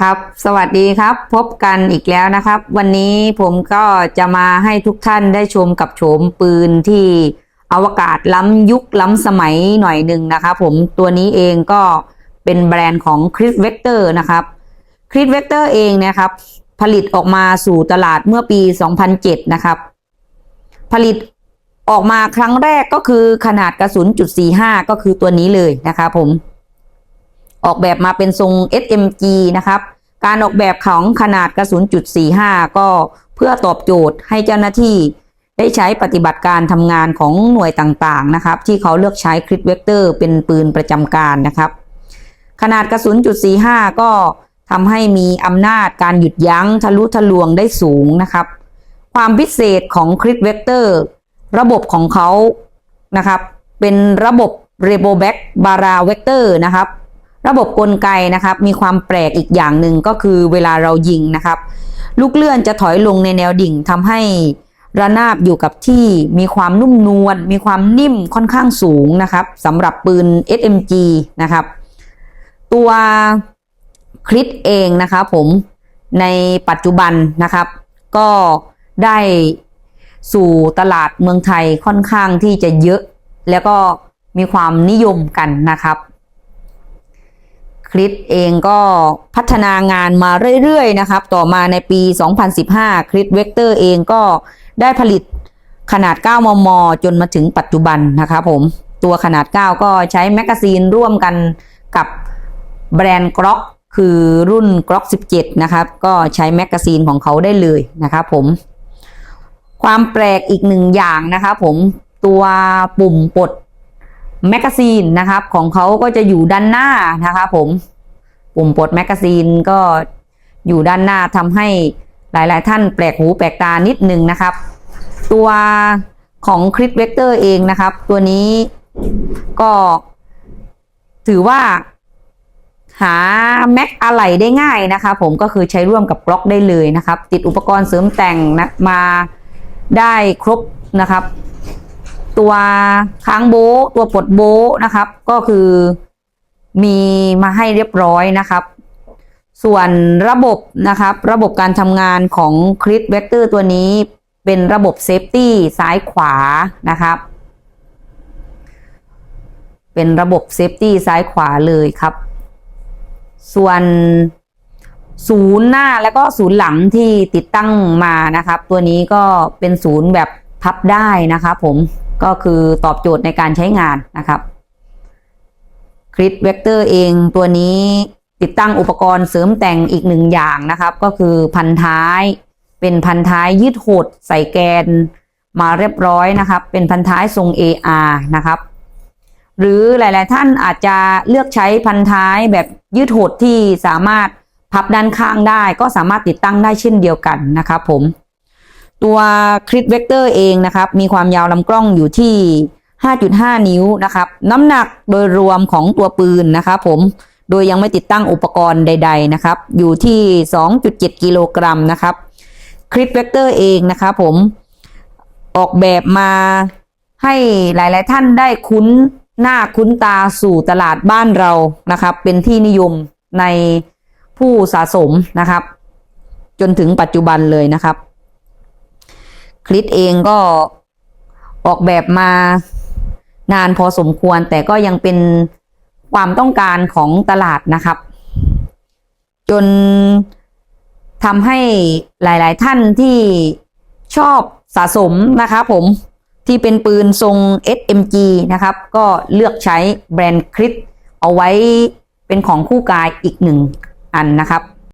ครับ สวัสดีครับ พบกันอีกแล้วนะครับ วันนี้ผมก็จะมาให้ทุกท่านได้ชมกับโฉมปืนที่อวกาศล้ำยุคล้ำสมัยหน่อยหนึ่งนะครับผมตัวนี้เองก็เป็นแบรนด์ของ Chris Vector นะครับ Chris Vector เองนะครับ ผลิตออกมาสู่ตลาดเมื่อปี 2007 นะครับ ผลิตออกมาครั้งแรกก็คือขนาดกระสุนจุด45ก็คือตัวนี้เลยนะครับผม ออกแบบมาเป็นทรง SMG นะครับ การออกแบบของขนาดกระสุนจุด45 ก็เพื่อตอบโจทย์ให้เจ้าหน้าที่ได้ใช้ปฏิบัติการทำงานของหน่วยต่างๆนะครับ ที่เขาเลือกใช้คริสเวกเตอร์เป็นปืนประจำการนะครับ ขนาดกระสุนจุด45 ก็ทำให้มีอำนาจการหยุดยั้งทะลุทะลวงได้สูงนะครับ ความพิเศษของคริสเวกเตอร์ระบบของเขานะครับ เป็นระบบ r e b o b a c k b a r a Vector นะครับ ระบบกลไกนะครับ มีความแปลกอีกอย่างหนึ่งก็คือเวลาเรายิงนะครับ ลูกเลื่อนจะถอยลงในแนวดิ่งทำให้ระนาบอยู่กับที่มีความนุ่มนวลมีความนิ่มค่อนข้างสูงนะครับสำหรับปืน SMG นะครับ ตัวคลิปเองนะครับผมในปัจจุบันนะครับ ก็ได้สู่ตลาดเมืองไทยค่อนข้างที่จะเยอะ แล้วก็มีความนิยมกันนะครับ คริสเองก็พัฒนางานมาเรื่อยๆนะครับ ต่อมาในปี 2015 คริสเวกเตอร์เองก็ได้ผลิตขนาด 9 มม จนมาถึงปัจจุบันนะครับผม ตัวขนาด 9 ก็ใช้แมกกาซีนร่วมกันกับแบรนด์กร็อกคือรุ่นกร็อก 17 นะครับ ก็ใช้แมกกาซีนของเขาได้เลยนะครับผม ความแปลกอีกหนึ่งอย่างนะครับผมตัวปุ่มปลด แมกกาซีนนะครับของเขาก็จะอยู่ด้านหน้านะครับผมปุ่มปลดแมกกาซีนก็อยู่ด้านหน้าทำให้หลาย ๆ ท่านแปลกหูแปลกตานิดนึงนะครับ ตัวของคริสเวกเตอร์เองนะครับ ตัวนี้ก็ถือว่าหาแม็กอะไหล่ได้ง่ายนะคะผมก็คือใช้ร่วมกับบล็อกได้เลยนะครับ ติดอุปกรณ์เสริมแต่งนะมาได้ครบนะครับ ตัวค้างโบตัวปลดโบนะครับ ก็คือมีมาให้เรียบร้อยนะครับ ส่วนระบบนะครับ ระบบการทำงานของคริสเวกเตอร์ตัวนี้เป็นระบบเซฟตี้ซ้ายขวานะครับ เป็นระบบเซฟตี้ซ้ายขวาเลยครับ ส่วนศูนย์หน้าแล้วก็ศูนย์หลังที่ติดตั้งมานะครับ ตัวนี้ก็เป็นศูนย์แบบพับได้นะครับผม ก็คือตอบโจทย์ในการใช้งานนะครับคริสเวกเตอร์เองตัวนี้ติดตั้งอุปกรณ์เสริมแต่งอีกหนึ่งอย่างนะครับ ก็คือพันท้ายเป็นพันท้ายยืดหดใส่แกนมาเรียบร้อยนะครับ เป็นพันท้ายทรง AR นะครับ หรือหลาย ๆ ท่านอาจจะเลือกใช้พันท้ายแบบยืดหดที่สามารถพับด้านข้างได้ ก็สามารถติดตั้งได้เช่นเดียวกันนะครับผม ตัวคลิปเวกเตอร์เองนะครับ มีความยาวลำกล้องอยู่ที่ 5.5 นิ้วนะครับ น้ำหนักโดยรวมของตัวปืนนะครับผมโดยยังไม่ติดตั้งอุปกรณ์ใด ๆนะครับ อยู่ที่ 2.7 กิโลกรัมนะครับคลิปเวกเตอร์เองนะครับผมออกแบบมาให้หลายๆท่านได้คุ้นหน้าคุ้นตาสู่ตลาดบ้านเรานะครับ เป็นที่นิยมในผู้สะสมนะครับ จนถึงปัจจุบันเลยนะครับ คลิปเองก็ออกแบบมานานพอสมควร แต่ก็ยังเป็นความต้องการของตลาดนะครับ จนทำให้หลาย ๆ ท่านที่ชอบสะสมนะครับผมที่เป็นปืนทรง SMG นะครับ ก็เลือกใช้แบรนด์คริสเอาไว้เป็นของคู่กายอีกหนึ่งอันนะครับ